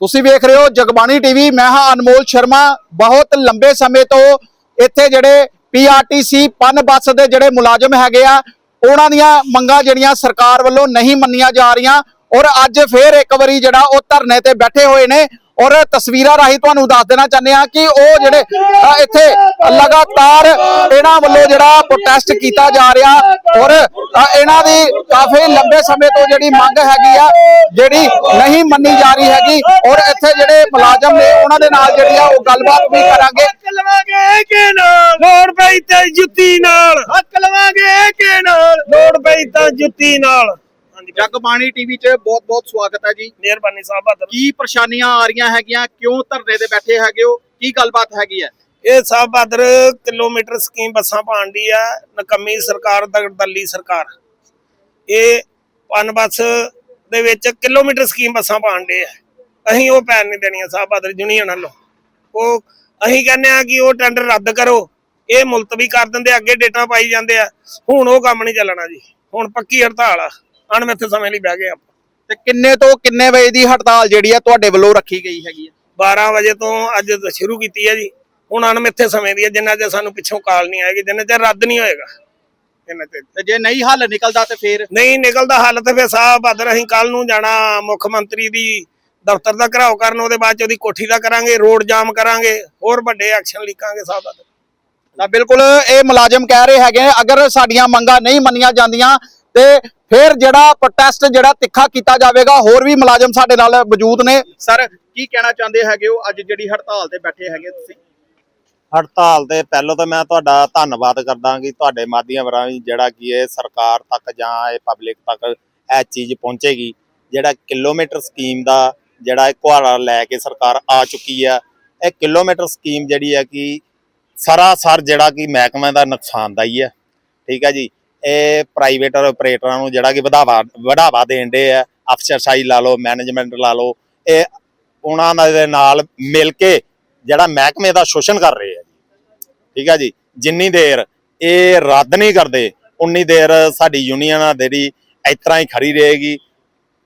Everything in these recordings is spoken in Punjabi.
ਤੁਸੀਂ ਵੇਖ ਰਹੇ ਹੋ ਜਗਬਾਣੀ ਟੀਵੀ, ਮੈਂ ਹਾਂ ਅਨਮੋਲ ਸ਼ਰਮਾ। ਬਹੁਤ ਲੰਬੇ ਸਮੇਂ ਤੋਂ ਇੱਥੇ ਜਿਹੜੇ ਪੀਆਰਟੀਸੀ ਪਨ ਬੱਸ ਦੇ ਜਿਹੜੇ ਮੁਲਾਜ਼ਮ ਹੈਗੇ ਆ, ਉਹਨਾਂ ਦੀਆਂ ਮੰਗਾਂ ਜਿਹੜੀਆਂ ਸਰਕਾਰ ਵੱਲੋਂ ਨਹੀਂ ਮੰਨੀਆਂ ਜਾ ਰਹੀਆਂ। ਔਰ ਅੱਜ ਫੇਰ ਇੱਕ ਵਾਰੀ ਜਿਹੜਾ ਉਹ ਧਰਨੇ ਤੇ ਬੈਠੇ ਹੋਏ ਨੇ ਔਰ ਤਸਵੀਰਾਂ ਰਾਹੀਂ ਤੁਹਾਨੂੰ ਦੱਸ ਦੇਣਾ ਚਾਹੁੰਦੇ ਆ ਕਿ ਉਹ ਜਿਹੜੇ ਇੱਥੇ ਲਗਾਤਾਰ ਇਹਨਾਂ ਵੱਲੋਂ ਜਿਹੜਾ ਪ੍ਰੋਟੈਸਟ ਕੀਤਾ ਜਾ ਰਿਹਾ ਔਰ ਇਹਨਾਂ ਦੀ ਕਾਫੀ ਲੰਬੇ ਸਮੇਂ ਤੋਂ ਜਿਹੜੀ ਮੰਗ ਹੈਗੀ ਆ ਜਿਹੜੀ ਨਹੀਂ ਮੰਨੀ ਜਾ ਰਹੀ ਹੈਗੀ ਔਰ ਇੱਥੇ ਜਿਹੜੇ ਮੁਲਾਜ਼ਮ ਨੇ ਉਹਨਾਂ ਦੇ ਨਾਲ ਜਿਹੜੀ ਆ ਉਹ ਗੱਲਬਾਤ ਵੀ ਕਰਾਂਗੇ। ਹੱਕ ਲਵਾਂਗੇ ਕਿ ਨਾਲ। ਲੋੜ ਪਈ ਤਾਂ ਜੁੱਤੀ ਨਾਲ। ਹੱਕ ਲਵਾਂਗੇ ਕਿ ਨਾਲ। ਲੋੜ ਪਈ ਤਾਂ ਜੁੱਤੀ ਨਾਲ। ਜਗਬਾਣੀ ਟੀਵੀ 'ਚ ਬਹੁਤ ਬਹੁਤ ਸਵਾਗਤ ਹੈ ਜੀ। ਮਿਹਰਬਾਨੀ ਸਾਹਿਬ ਬਹਾਦਰ। ਕੀ ਪਰੇਸ਼ਾਨੀਆਂ ਆ ਰਹੀਆਂ ਹੈਗੀਆਂ? ਕਿਉਂ ਧਰਨੇ ਤੇ ਬੈਠੇ ਹੈਗੇ ਹੋ? ਕੀ ਗੱਲਬਾਤ ਹੈਗੀ ਹੈ? ਇਹ ਸਾਹਿਬ ਬਹਾਦਰ ਕਿਲੋਮੀਟਰ ਸਕੀਮ ਬੱਸਾਂ ਪਾਉਂਦੀ ਆ ਨਕੰਮੀ ਸਰਕਾਰ ਦਲਦਲੀ ਸਰਕਾਰ। ਇਹ ਪਨ ਬੱਸ ਦੇ ਵਿੱਚ ਕਿਲੋਮੀਟਰ ਸਕੀਮ ਬੱਸਾਂ ਪਾਉਂਦੇ ਆ। ਅਸੀਂ ਉਹ ਪੈਣ ਨਹੀਂ ਦੇਣੀਆਂ ਸਾਹਿਬ ਬਹਾਦਰ ਯੂਨੀਅਨ ਵੱਲੋਂ। ਉਹ ਅਸੀਂ ਕਹਿੰਦੇ ਆ ਕਿ ਉਹ ਟੈਂਡਰ ਰੱਦ ਕਰੋ। ਇਹ ਮੁਲਤਵੀ ਕਰ ਦਿੰਦੇ ਅੱਗੇ ਡੇਟਾਂ ਪਾਈ ਜਾਂਦੇ ਆ। ਹੁਣ ਉਹ ਕੰਮ ਨਹੀਂ ਚੱਲਣਾ ਜੀ। ਹੁਣ ਪੱਕੀ ਹੜਤਾਲ ਆ। ਅਣਮਿੱਥੇ ਸਮੇਂ ਲਈ ਬਹਿ ਗਏ ਆਪਾਂ। ਤੇ ਕਿੰਨੇ ਤੋਂ ਕਿੰਨੇ ਵਜੇ ਦੀ ਹੜਤਾਲ ਜਿਹੜੀ ਆ ਤੁਹਾਡੇ ਵੱਲੋਂ ਰੱਖੀ ਗਈ ਹੈਗੀ ਹੈ 12 ਵਜੇ ਤੋਂ ਅੱਜ ਸ਼ੁਰੂ ਕੀਤੀ ਹੈ ਜੀ। ਹੁਣ ਅਣਮਿੱਥੇ ਸਮੇਂ ਦੀ ਹੈ ਜਿੰਨਾ ਚਿਰ ਸਾਨੂੰ ਪਿੱਛੋਂ ਕਾਲ ਨਹੀਂ ਆਏਗੀ ਜਿੰਨਾ ਚਿਰ ਰੱਦ ਨਹੀਂ ਹੋਏਗਾ। ਤੇ ਜੇ ਨਹੀਂ ਹੱਲ ਨਿਕਲਦਾ ਤੇ ਫੇਰ? ਨਹੀਂ ਨਿਕਲਦਾ ਹੱਲ ਤੇ ਫਿਰ ਸਾਹਿਬ ਬਹਾਦਰ ਅਸੀਂ ਕੱਲ ਨੂੰ ਜਾਣਾ ਮੁੱਖ ਮੰਤਰੀ ਦੀ ਦਫ਼ਤਰ ਦਾ ਘਰਾਓ ਕਰਨ ਉਹਦੇ ਬਾਅਦ ਚ ਉਹਦੀ ਕੋਠੀ ਦਾ ਕਰਾਂਗੇ ਰੋਡ ਜਾਮ ਕਰਾਂਗੇ ਹੋਰ ਵੱਡੇ ਐਕਸ਼ਨ ਲਿਖਾਂਗੇ ਸਾਹਿਬ ਬਹਾਦਰ ਤਾਂ ਬਿਲਕੁਲ ਇਹ ਮੁਲਾਜ਼ਮ ਕਹਿ ਰਹੇ ਹੈਗੇ ਅਗਰ ਸਾਡੀਆਂ ਮੰਗਾਂ ਨਹੀਂ ਮੰਨੀਆਂ ਜਾਂਦੀਆਂ ਤੇ ਫਿਰ ਜਿਹੜਾ ਪ੍ਰੋਟੈਸਟ ਜਿਹੜਾ ਤਿੱਖਾ ਕੀਤਾ ਜਾਵੇਗਾ ਹੋਰ ਵੀ ਮੁਲਾਜ਼ਮ ਸਾਡੇ ਨਾਲ ਮੌਜੂਦ ਨੇ। ਸਰ ਕੀ ਕਹਿਣਾ ਚਾਹੁੰਦੇ ਹੈਗੇ ਹੋ ਅੱਜ ਜਿਹੜੀ ਹੜਤਾਲ ਤੇ ਬੈਠੇ ਹੈਗੇ ਤੁਸੀਂ। ਹੜਤਾਲ ਤੇ ਪਹਿਲਾਂ ਤਾਂ ਮੈਂ ਤੁਹਾਡਾ ਧੰਨਵਾਦ ਕਰਦਾ ਕਿ ਤੁਹਾਡੇ ਮਾਧਿਅਮ ਰਾਹੀਂ ਜਿਹੜਾ ਕਿ ਇਹ ਸਰਕਾਰ ਤੱਕ ਜਾਂ ਇਹ ਪਬਲਿਕ ਤੱਕ ਇਹ ਚੀਜ਼ ਪਹੁੰਚੇਗੀ। ਜਿਹੜਾ ਕਿਲੋਮੀਟਰ ਸਕੀਮ ਦਾ ਜਿਹੜਾ ਇਹ ਕੁਹਾੜਾ ਲੈ ਕੇ ਸਰਕਾਰ ਆ ਚੁੱਕੀ ਆ ਇਹ ਕਿਲੋਮੀਟਰ ਸਕੀਮ ਜਿਹੜੀ ਹੈ ਕਿ ਸਰਾਸਰ ਜਿਹੜਾ ਕਿ ਮਹਿਕਮੇ ਦਾ ਨੁਕਸਾਨਦਾਈ ਹੈ ਠੀਕ ਹੈ ਜੀ। ਇਹ ਪ੍ਰਾਈਵੇਟ ਆਪਰੇਟਰਾਂ ਨੂੰ ਜਿਹੜਾ ਕਿ ਵਧਾਵਾ ਵਧਾਵਾ ਦੇਣ ਦੇ ਆ ਅਫਸਰਸ਼ਾਹੀ ਲਾ ਲਓ ਮੈਨੇਜਮੈਂਟ ਲਾ ਲਓ, ਇਹ ਉਹਨਾਂ ਦੇ ਨਾਲ ਮਿਲ ਕੇ ਜਿਹੜਾ ਮਹਿਕਮੇ ਦਾ ਸ਼ੋਸ਼ਣ ਕਰ ਰਹੇ ਆ ਜੀ। ਠੀਕ ਆ ਜੀ, ਜਿੰਨੀ ਦੇਰ ਇਹ ਰੱਦ ਨਹੀਂ ਕਰਦੇ, ਉਨੀ ਦੇਰ ਸਾਡੀ ਯੂਨੀਅਨ ਆ ਜਿਹੜੀ ਇਸ ਤਰ੍ਹਾਂ ਹੀ ਖੜੀ ਰਹੇਗੀ,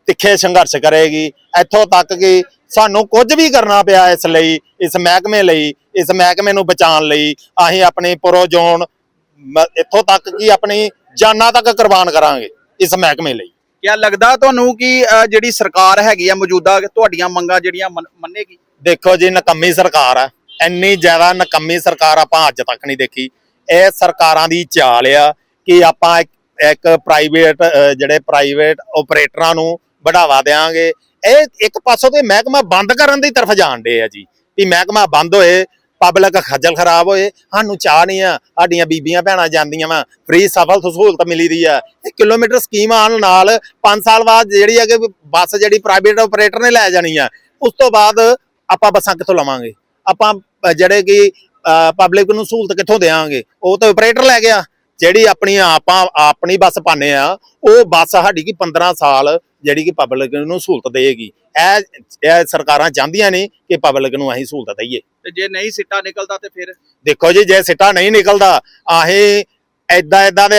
ਤਿੱਖੇ ਸੰਘਰਸ਼ ਕਰੇਗੀ। ਇੱਥੋਂ ਤੱਕ ਕਿ ਸਾਨੂੰ ਕੁਝ ਵੀ ਕਰਨਾ ਪਿਆ ਇਸ ਲਈ, ਇਸ ਮਹਿਕਮੇ ਲਈ, ਇਸ ਮਹਿਕਮੇ ਨੂੰ ਬਚਾਉਣ ਲਈ, ਅਸੀਂ ਆਪਣੀ ਪ੍ਰੋਜੋਨ ਇੱਥੋਂ ਤੱਕ ਕਿ ਆਪਣੀ ਜਾਨਾਂ ਤੱਕ ਕੁਰਬਾਨ ਕਰਾਂਗੇ ਇਸ ਮਹਿਕਮੇ ਲਈ। ਕਿਆ ਲੱਗਦਾ ਤੁਹਾਨੂੰ ਕਿ ਅ, ਜਿਹੜੀ ਸਰਕਾਰ ਹੈਗੀ ਆ ਮੌਜੂਦਾ ਤੁਹਾਡੀਆਂ ਮੰਗਾਂ ਜਿਹੜੀਆਂ ਮੰਨ- ਮੰਨੇਗੀ? ਦੇਖੋ ਜੀ ਨਕੰਮੀ ਸਰਕਾਰ ਆ। ਇੰਨੀ ਜ਼ਿਆਦਾ ਨਕੰਮੀ ਸਰਕਾਰ ਆਪਾਂ ਅੱਜ ਤੱਕ ਨਹੀਂ ਦੇਖੀ। ਇਹ ਸਰਕਾਰਾਂ ਦੀ ਚਾਲ ਆ ਕਿ ਆਪਾਂ ਇੱਕ- ਇੱਕ ਪ੍ਰਾਈਵੇਟ ਜਿਹੜੇ ਪ੍ਰਾਈਵੇਟ ਆਪਰੇਟਰਾਂ ਨੂੰ ਵਧਾਵਾ ਦੇਾਂਗੇ ਇਹ ਇੱਕ ਪਾਸੋਂ ਤੇ ਮਹਿਕਮਾ ਬੰਦ ਕਰਨ ਦੀ ਤਰਫ ਜਾਣਦੇ ਆ ਜੀ। ਵੀ ਮਹਿਕਮਾ ਬੰਦ ਹੋਏ ਪਬਲਿਕ ਖੱਜਲ ਖਰਾਬ ਹੋਏ, ਸਾਨੂੰ ਚਾਹ ਨਹੀਂ ਆ, ਸਾਡੀਆਂ ਬੀਬੀਆਂ ਭੈਣਾਂ ਜਾਂਦੀਆਂ ਵਾ ਫ੍ਰੀ ਸਫਲ ਸਹੂਲਤ ਮਿਲੀ ਦੀ ਆ। ਇਹ ਕਿਲੋਮੀਟਰ ਸਕੀਮ ਆਉਣ ਨਾਲ 5 ਸਾਲ ਬਾਅਦ ਜਿਹੜੀ ਹੈ ਕਿ ਬੱਸ ਜਿਹੜੀ ਪ੍ਰਾਈਵੇਟ ਆਪਰੇਟਰ ਨੇ ਲੈ ਜਾਣੀ ਆ, ਉਸ ਤੋਂ ਬਾਅਦ ਆਪਾਂ ਬੱਸਾਂ ਕਿੱਥੋਂ ਲਵਾਂਗੇ? ਆਪਾਂ ਜਿਹੜੇ ਕਿ ਪਬਲਿਕ ਨੂੰ ਸਹੂਲਤ ਕਿੱਥੋਂ ਦੇਵਾਂਗੇ? ਉਹ ਤਾਂ ਆਪਰੇਟਰ ਲੈ ਗਿਆ। ਜਿਹੜੀ ਆਪਣੀ ਆਪਾਂ, ਆਪਣੀ ਬੱਸ ਪਾਣੇ ਆ, ਉਹ ਬੱਸ ਸਾਡੀ ਕੀ 15 ਸਾਲ ਜਿਹੜੀ ਕਿ ਪਬਲਿਕ ਨੂੰ ਸਹੂਲਤ ਦੇਗੀ ਇਹ ਇਹ ਸਰਕਾਰਾਂ ਚਾਹੁੰਦੀਆਂ ਨੇ ਕਿ ਪਬਲਿਕ ਨੂੰ ਅਸੀਂ ਸਹੂਲਤ ਦਈਏ। ਤੇ ਜੇ ਨਹੀਂ ਸਿੱਟਾ ਨਿਕਲਦਾ ਤੇ ਫਿਰ? ਦੇਖੋ ਜੀ ਜੇ ਸਿੱਟਾ ਨਹੀਂ ਨਿਕਲਦਾ ਆਹੇ ਐਦਾਂ ਐਦਾਂ ਦੇ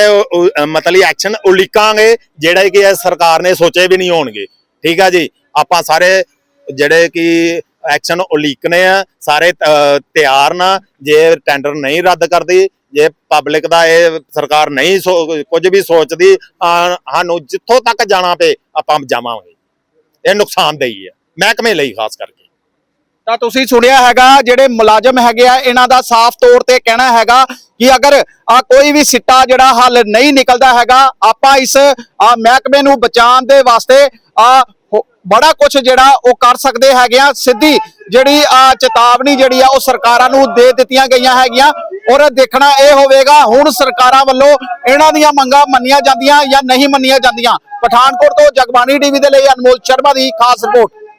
ਮਤਲਬ ਐਕਸ਼ਨ ਉਲੀਕਾਂਗੇ ਜਿਹੜੇ ਕਿ ਇਹ ਸਰਕਾਰ ਨੇ ਸੋਚੇ ਵੀ ਨਹੀਂ ਹੋਣਗੇ। ਠੀਕ ਆ ਜੀ? ਆਪਾਂ ਸਾਰੇ ਜਿਹੜੇ ਕਿ ਐਕਸ਼ਨ ਉਲੀਕਨੇ ਆ, ਸਾਰੇ ਤਿਆਰ ਨਾ, ਜੇ ਟੈਂਡਰ ਨਹੀਂ ਰੱਦ ਕਰਦੀ, ਜੇ ਪਬਲਿਕ ਦਾ ਇਹ ਸਰਕਾਰ ਨਹੀਂ ਸੋ- ਕੁਝ ਵੀ ਸੋਚਦੀ ਸਾਨੂੰ ਜਿੱਥੋਂ ਤੱਕ ਜਾਣਾ ਪਏ, ਆਪਾਂ ਜਾਵਾਂਗੇ। ਇਹ ਨੁਕਸਾਨਦੇਹੀ ਹੈ ਮਹਿਕਮੇ ਲਈ ਖਾਸ ਕਰਕੇ। ਤਾਂ ਤੁਸੀਂ ਸੁਣਿਆ ਹੈਗਾ, ਜਿਹੜੇ ਮੁਲਾਜ਼ਮ ਹੈਗੇ ਆ, ਇਹਨਾਂ ਦਾ ਸਾਫ਼ ਤੌਰ ਤੇ ਕਹਿਣਾ ਹੈਗਾ ਕਿ ਅਗਰ ਆ ਕੋਈ ਵੀ ਸਿੱਟਾ ਜਿਹੜਾ ਹੱਲ ਨਹੀਂ ਨਿਕਲਦਾ ਹੈਗਾ, ਆਪਾਂ ਇਸ ਮਹਿਕਮੇ ਨੂੰ ਬਚਾਉਣ ਦੇ ਵਾਸਤੇ, ਆ ਬੜਾ ਕੁਝ ਜਿਹੜਾ ਉਹ ਕਰ ਸਕਦੇ ਹੈਗੇ ਆ। ਸਿੱਧੀ ਜਿਹੜੀ ਚੇਤਾਵਨੀ ਜਿਹੜੀ ਆ, ਉਹ ਸਰਕਾਰਾਂ ਨੂੰ ਦੇ ਦਿੱਤੀਆਂ ਗਈਆਂ ਹੈਗੀਆਂ। ਔਰ ਦੇਖਣਾ ਇਹ ਹੋਵੇਗਾ, ਹੁਣ ਸਰਕਾਰਾਂ ਵੱਲੋਂ ਇਹਨਾਂ ਦੀਆਂ ਮੰਗਾਂ ਮੰਨੀਆਂ ਜਾਂਦੀਆਂ ਜਾਂ ਨਹੀਂ ਮੰਨੀਆਂ ਜਾਂਦੀਆਂ। ਪਠਾਨਕੋਟ ਤੋਂ ਜਗਬਾਣੀ ਟੀਵੀ ਦੇ ਲਈ ਅਨਮੋਲ ਸ਼ਰਮਾ ਦੀ ਖਾਸ ਰਿਪੋਰਟ।